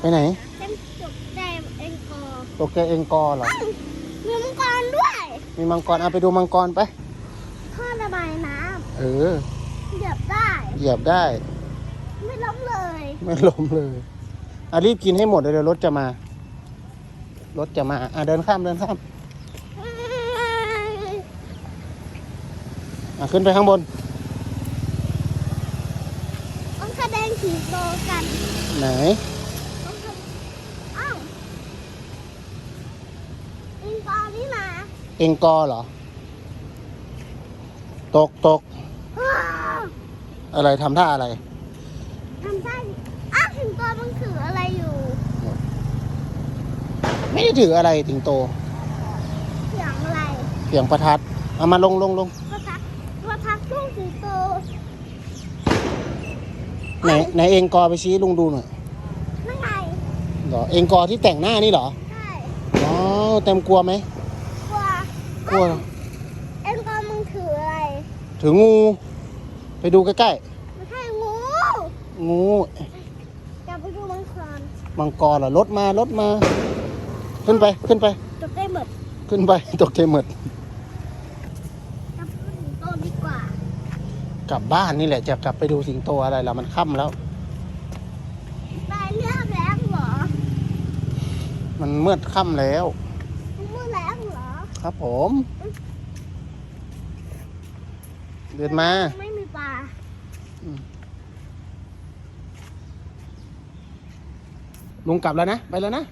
ไปไหนเต็มจุกได้เองกอตกใจเองกอเหรอ มีมังกรด้วย มีมังกร เอาไปดูมังกรไป ท่อระบายน้เออำเหยียบได้ เหยียบได้ ไม่ล้มเลย ไม่ล้มเลยอะรีบกินให้หมดเดี๋ยวรถจะมา รถจะมา อะเดินข้ามเดินข้าม อะขึ้นไปข้างบน ต้องแสดงสีโตกัน ไหน ต้องแสอ้าว เองกอนี่นะเองกอเหรอ ตกตกอ้าวอะไรทำท่าอะไรทำได้อ้าวถึงตัวมันถืออะไรอยู่ ไม่ได้ถืออะไรถึงโตเสียงอะไรเสียงประทัดเอามาลงลงลงกระทักกระทักลูกสีโตไหนไหนเองกอไปชี้ลุงดูหน่อยนั่นไงเหรอเองกอที่แต่งหน้านี่เหรอใช่อ๋อ เต็มกลัวไหมกลัวกลัว เอ็งกอมึงถืออะไร ถืองู ไปดูใกล้ไม่ใช่งูๆงูจะไปดูมังกรมังกรเหรอรถมารถมา ขึ้นไปขึ้นไปจะได้แบบขึ้นไปตกใจหมดจะพูดถึงโตดีกว่ากลับบ้านนี่แหละจะกลับไปดูสิงโตอะไรแล้วมันค่ำแล้วตายเลือกแล้วเหรอ มันมืดค่ำแล้ว มึงมือแล้วเหรอ ครับผม เดินมา ไม่มีปลาลุงกลับแล้วนะ ไปแล้วนะ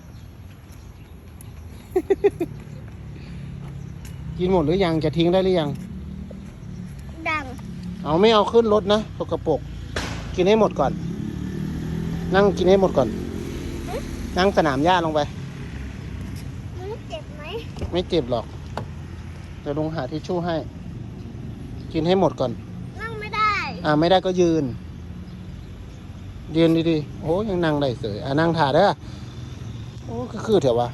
กินหมดหรือยัง จะทิ้งได้หรือยัง ดัง เอาไม่เอาขึ้นรถนะตกกระปรกกินให้หมดก่อน นั่งกินให้หมดก่อน นั่งสนามหญ้าลงไปมึงเจ็บไหม ไม่เจ็บหรอกเดี๋ยวลุงหาทิชชู่ให้ กินให้หมดก่อน นั่งไม่ได้ อ่าไม่ได้ก็ยืน ยืนดีๆ โอ้ยังนั่งได้เสยอ่านั่งถ่าเด้อ โอ้ก็คือเถอะวะ